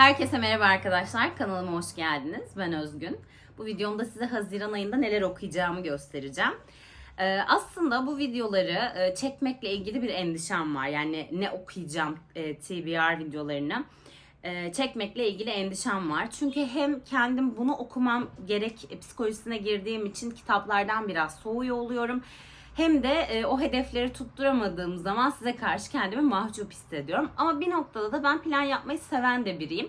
Herkese merhaba arkadaşlar. Kanalıma hoş geldiniz. Ben Özgün. Bu videomda size Haziran ayında neler okuyacağımı göstereceğim. Ee, aslında bu videoları e, çekmekle ilgili bir endişem var. Yani ne okuyacağım e, TBR videolarını e, çekmekle ilgili endişem var. Çünkü hem kendim bunu okumam gerek psikolojisine girdiğim için kitaplardan biraz soğuyor oluyorum. Hem de e, o hedefleri tutturamadığım zaman size karşı kendimi mahcup hissediyorum. Ama bir noktada da ben plan yapmayı seven de biriyim.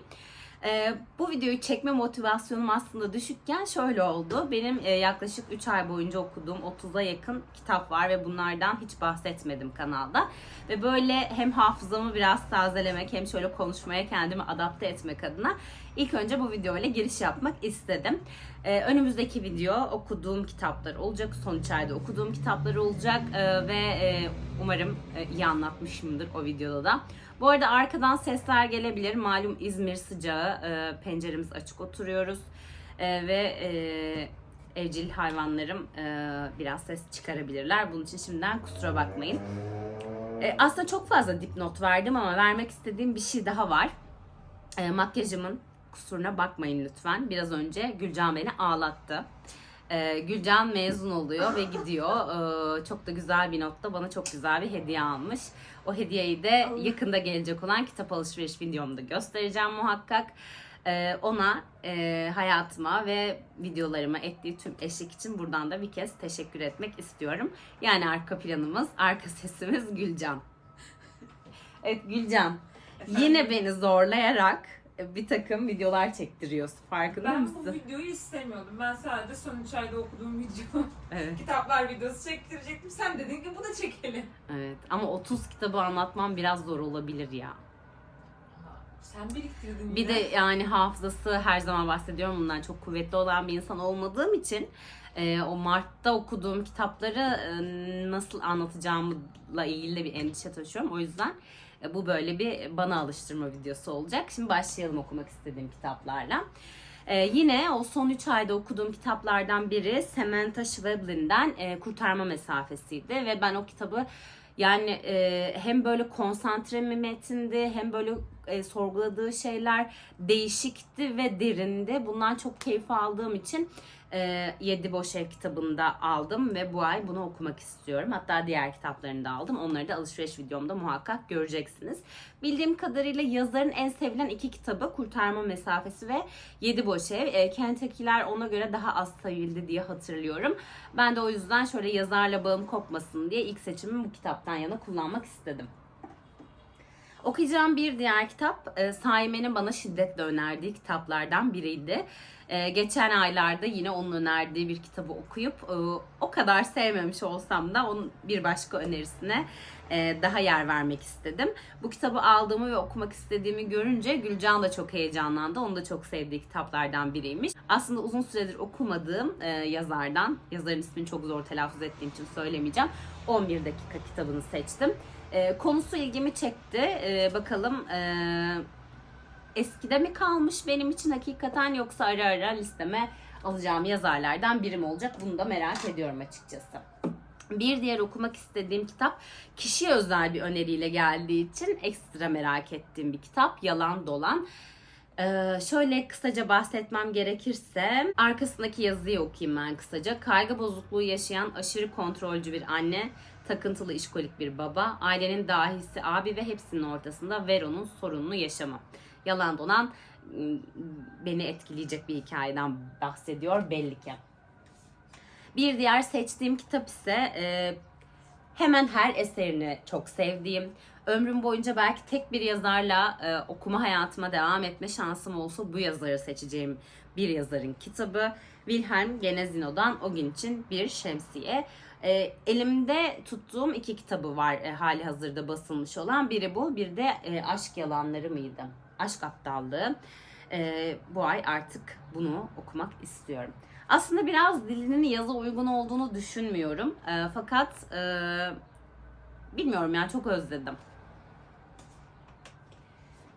E, bu videoyu çekme motivasyonum aslında düşükken şöyle oldu. Benim e, yaklaşık 3 ay boyunca okuduğum 30'a yakın kitap var ve bunlardan hiç bahsetmedim kanalda. Ve böyle hem hafızamı biraz tazelemek hem şöyle konuşmaya kendimi adapte etmek adına ilk önce bu videoyla giriş yapmak istedim. Ee, önümüzdeki video okuduğum kitaplar olacak. Son ayda okuduğum kitaplar olacak. Ee, ve e, umarım e, iyi anlatmışımdır o videoda da. Bu arada arkadan sesler gelebilir. Malum İzmir sıcağı. e, penceremiz açık oturuyoruz. E, ve e, evcil hayvanlarım e, biraz ses çıkarabilirler. Bunun için şimdiden kusura bakmayın. E, aslında çok fazla dipnot verdim ama vermek istediğim bir şey daha var. E, makyajımın kusuruna bakmayın lütfen. Biraz önce Gülcan beni ağlattı. E, Gülcan mezun oluyor ve gidiyor. E, çok da güzel bir notta bana çok güzel bir hediye almış. O hediyeyi de yakında gelecek olan kitap alışveriş videomda göstereceğim muhakkak. E, ona e, hayatıma ve videolarıma ettiği tüm eşlik için buradan da bir kez teşekkür etmek istiyorum. Yani arka planımız, arka sesimiz Gülcan. evet Gülcan. Yine beni zorlayarak bir takım videolar çektiriyorsun. Farkında Ben mısın? bu videoyu istemiyordum. Ben sadece son 3 ayda okuduğum video, Evet. kitaplar videosu çektirecektim. Sen dedin ki bunu çekelim. Evet. Ama 30 kitabı anlatmam biraz zor olabilir ya. Sen biriktirdin Bir yine. de yani hafızası her zaman bahsediyorum bundan çok kuvvetli olan bir insan olmadığım için e, o Mart'ta okuduğum kitapları e, nasıl anlatacağımla ilgili de bir endişe taşıyorum. O yüzden bu böyle bir bana alıştırma videosu olacak. Şimdi başlayalım okumak istediğim kitaplarla. E, yine o son 3 ayda okuduğum kitaplardan biri Samantha Schweblin'den e, Kurtarma Mesafesi'ydi ve ben o kitabı yani e, hem böyle konsantre bir metindi hem böyle e, sorguladığı şeyler değişikti ve derindi. Bundan çok keyif aldığım için e, Yedi Boş Ev kitabını da aldım ve bu ay bunu okumak istiyorum. Hatta diğer kitaplarını da aldım. Onları da alışveriş videomda muhakkak göreceksiniz. Bildiğim kadarıyla yazarın en sevilen iki kitabı Kurtarma Mesafesi ve Yedi Boş Ev. E, Kentucky'ler ona göre daha az sevildi diye hatırlıyorum. Ben de o yüzden şöyle yazarla bağım kopmasın diye ilk seçimimi bu kitaptan yana kullanmak istedim. Okuyacağım bir diğer kitap e, Saime'nin bana şiddetle önerdiği kitaplardan biriydi. E, geçen aylarda yine onun önerdiği bir kitabı okuyup e, o kadar sevmemiş olsam da onun bir başka önerisine e, daha yer vermek istedim. Bu kitabı aldığımı ve okumak istediğimi görünce Gülcan da çok heyecanlandı. Onu da çok sevdiği kitaplardan biriymiş. Aslında uzun süredir okumadığım e, yazardan, yazarın ismini çok zor telaffuz ettiğim için söylemeyeceğim. 11 dakika kitabını seçtim. E, konusu ilgimi çekti. E, bakalım e, eskide mi kalmış benim için hakikaten yoksa ara ara listeme alacağım yazarlardan biri mi olacak? Bunu da merak ediyorum açıkçası. Bir diğer okumak istediğim kitap kişiye özel bir öneriyle geldiği için ekstra merak ettiğim bir kitap. Yalan Dolan. Ee, şöyle kısaca bahsetmem gerekirse arkasındaki yazıyı okuyayım ben kısaca. Kaygı bozukluğu yaşayan aşırı kontrolcü bir anne, takıntılı işkolik bir baba, ailenin dahisi abi ve hepsinin ortasında Vero'nun sorunlu yaşamı. Yalan dolan beni etkileyecek bir hikayeden bahsediyor belli ki. Bir diğer seçtiğim kitap ise e, hemen her eserini çok sevdiğim, ömrüm boyunca belki tek bir yazarla e, okuma hayatıma devam etme şansım olsa bu yazarı seçeceğim bir yazarın kitabı. Wilhelm Genezino'dan O Gün için Bir Şemsiye. E, elimde tuttuğum iki kitabı var e, hali hazırda basılmış olan. Biri bu, bir de e, Aşk Yalanları mıydı? Aşk Aptallığı. E, bu ay artık bunu okumak istiyorum. Aslında biraz dilinin yaza uygun olduğunu düşünmüyorum. E, fakat e, bilmiyorum yani çok özledim.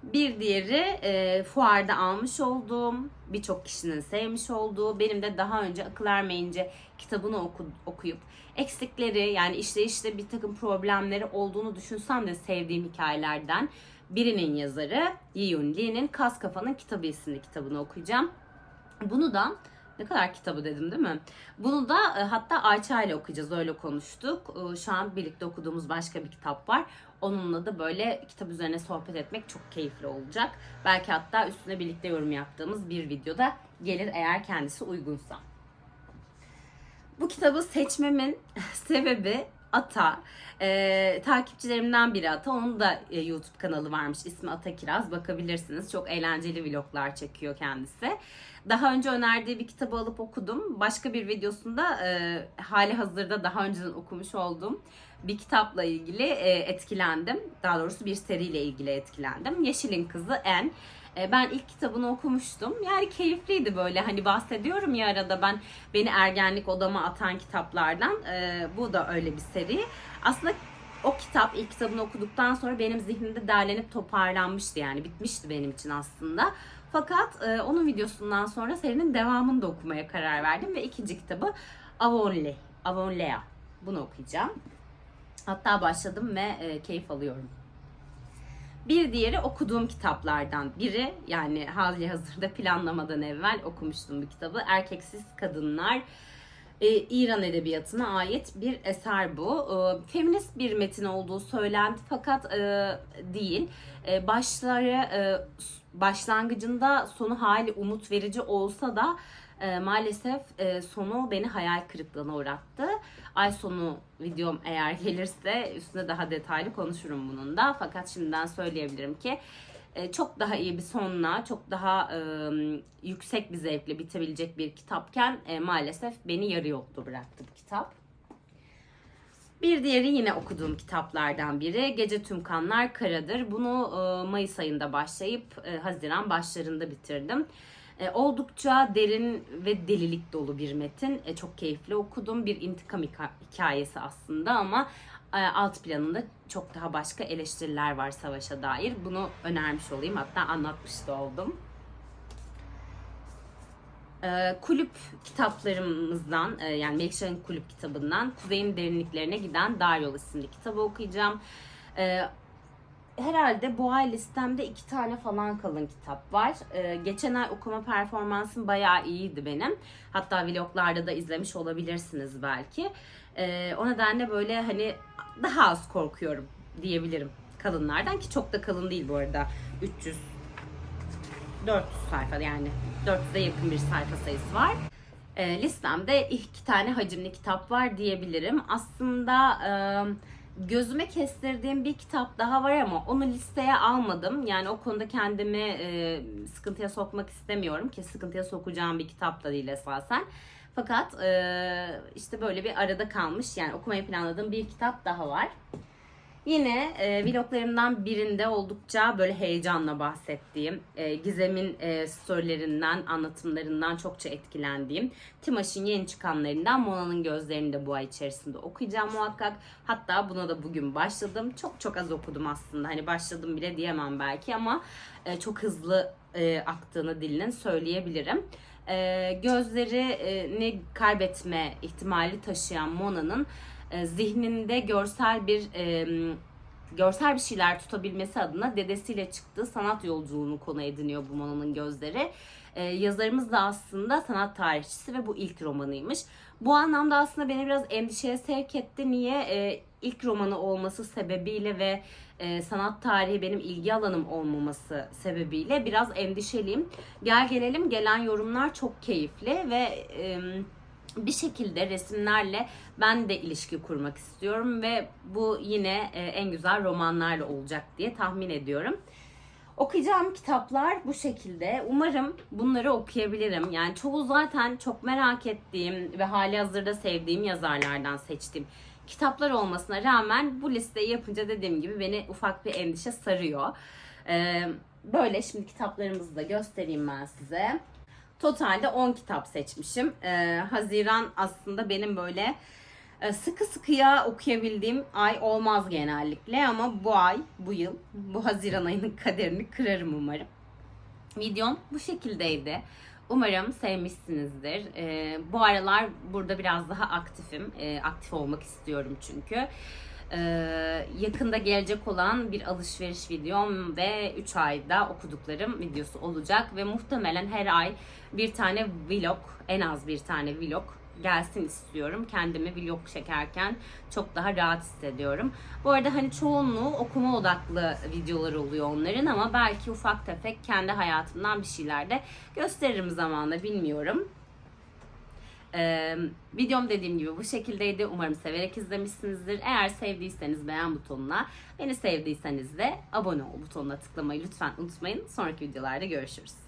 Bir diğeri e, fuarda almış olduğum, birçok kişinin sevmiş olduğu, benim de daha önce akıl ermeyince kitabını oku, okuyup eksikleri yani işleyişte bir takım problemleri olduğunu düşünsem de sevdiğim hikayelerden Birinin yazarı Yiyun Lee'nin Kas Kafa'nın Kitabı isimli kitabını okuyacağım. Bunu da ne kadar kitabı dedim değil mi? Bunu da e, hatta Ayça ile okuyacağız öyle konuştuk. E, Şu an birlikte okuduğumuz başka bir kitap var. Onunla da böyle kitap üzerine sohbet etmek çok keyifli olacak. Belki hatta üstüne birlikte yorum yaptığımız bir videoda gelir eğer kendisi uygunsa. Bu kitabı seçmemin sebebi Ata. Ee, takipçilerimden biri Ata. Onun da e, YouTube kanalı varmış. İsmi Ata Kiraz. Bakabilirsiniz. Çok eğlenceli vloglar çekiyor kendisi. Daha önce önerdiği bir kitabı alıp okudum. Başka bir videosunda e, hali hazırda daha önceden okumuş olduğum bir kitapla ilgili e, etkilendim. Daha doğrusu bir seriyle ilgili etkilendim. Yeşil'in Kızı En. E, Ben ilk kitabını okumuştum. Yani keyifliydi böyle hani bahsediyorum ya arada ben beni ergenlik odama atan kitaplardan. E, bu da öyle bir seri. Aslında o kitap ilk kitabını okuduktan sonra benim zihnimde derlenip toparlanmıştı yani bitmişti benim için aslında. Fakat e, onun videosundan sonra serinin devamını da okumaya karar verdim ve ikinci kitabı Avonlea. Avonlea. Bunu okuyacağım. Hatta başladım ve e, keyif alıyorum. Bir diğeri okuduğum kitaplardan biri yani hali hazırda planlamadan evvel okumuştum bu kitabı. Erkeksiz Kadınlar e, İran edebiyatına ait bir eser bu. E, feminist bir metin olduğu söylendi fakat e, değil. E, başları e, başlangıcında sonu hali umut verici olsa da e, maalesef e, sonu beni hayal kırıklığına uğrattı. Ay sonu videom eğer gelirse üstüne daha detaylı konuşurum bunun da. Fakat şimdiden söyleyebilirim ki e, çok daha iyi bir sonla, çok daha e, yüksek bir zevkle bitebilecek bir kitapken e, maalesef beni yarı yolda bıraktı bu kitap. Bir diğeri yine okuduğum kitaplardan biri Gece Tüm Kanlar Karadır. Bunu e, Mayıs ayında başlayıp e, Haziran başlarında bitirdim. E, oldukça derin ve delilik dolu bir metin. E, çok keyifli okudum. Bir intikam hika- hikayesi aslında ama e, alt planında çok daha başka eleştiriler var savaşa dair. Bunu önermiş olayım. Hatta anlatmış da oldum. E, kulüp kitaplarımızdan e, yani Melekşah'ın kulüp kitabından Kuzey'in derinliklerine giden Dar Yol isimli kitabı okuyacağım. E, herhalde bu ay listemde iki tane falan kalın kitap var. E, geçen ay okuma performansım bayağı iyiydi benim. Hatta vloglarda da izlemiş olabilirsiniz belki. E, o nedenle böyle hani daha az korkuyorum diyebilirim kalınlardan ki çok da kalın değil bu arada. 300 400 sayfa yani 400'e yakın bir sayfa sayısı var. E, listemde iki tane hacimli kitap var diyebilirim. Aslında e, gözüme kestirdiğim bir kitap daha var ama onu listeye almadım. Yani o konuda kendimi e, sıkıntıya sokmak istemiyorum ki sıkıntıya sokacağım bir kitap da değil esasen. Fakat e, işte böyle bir arada kalmış yani okumayı planladığım bir kitap daha var. Yine e, vloglarımdan birinde oldukça böyle heyecanla bahsettiğim, e, Gizem'in e, storylerinden, anlatımlarından çokça etkilendiğim, Timaş'ın yeni çıkanlarından Mona'nın gözlerini de bu ay içerisinde okuyacağım muhakkak. Hatta buna da bugün başladım. Çok çok az okudum aslında. Hani başladım bile diyemem belki ama e, çok hızlı e, aktığını dilinin söyleyebilirim. E, gözlerini kaybetme ihtimali taşıyan Mona'nın e, zihninde görsel bir e, görsel bir şeyler tutabilmesi adına dedesiyle çıktığı sanat yolculuğunu konu ediniyor bu Mona'nın gözleri. E, yazarımız da aslında sanat tarihçisi ve bu ilk romanıymış. Bu anlamda aslında beni biraz endişeye sevk etti. Niye? E, ilk romanı olması sebebiyle ve e, sanat tarihi benim ilgi alanım olmaması sebebiyle biraz endişeliyim. Gel gelelim gelen yorumlar çok keyifli ve e, bir şekilde resimlerle ben de ilişki kurmak istiyorum ve bu yine e, en güzel romanlarla olacak diye tahmin ediyorum. Okuyacağım kitaplar bu şekilde. Umarım bunları okuyabilirim. Yani çoğu zaten çok merak ettiğim ve hali hazırda sevdiğim yazarlardan seçtiğim kitaplar olmasına rağmen bu listeyi yapınca dediğim gibi beni ufak bir endişe sarıyor. Böyle şimdi kitaplarımızı da göstereyim ben size. Totalde 10 kitap seçmişim. Ee, Haziran aslında benim böyle e, sıkı sıkıya okuyabildiğim ay olmaz genellikle ama bu ay, bu yıl, bu Haziran ayının kaderini kırarım umarım. Videom bu şekildeydi. Umarım sevmişsinizdir. Ee, bu aralar burada biraz daha aktifim. Ee, aktif olmak istiyorum çünkü. Ee, yakında gelecek olan bir alışveriş videom ve 3 ayda okuduklarım videosu olacak ve muhtemelen her ay bir tane vlog, en az bir tane vlog gelsin istiyorum. Kendimi vlog çekerken çok daha rahat hissediyorum. Bu arada hani çoğunluğu okuma odaklı videolar oluyor onların ama belki ufak tefek kendi hayatımdan bir şeyler de gösteririm zamanla bilmiyorum. Ee, videom dediğim gibi bu şekildeydi. Umarım severek izlemişsinizdir. Eğer sevdiyseniz beğen butonuna, beni sevdiyseniz de abone ol butonuna tıklamayı lütfen unutmayın. Sonraki videolarda görüşürüz.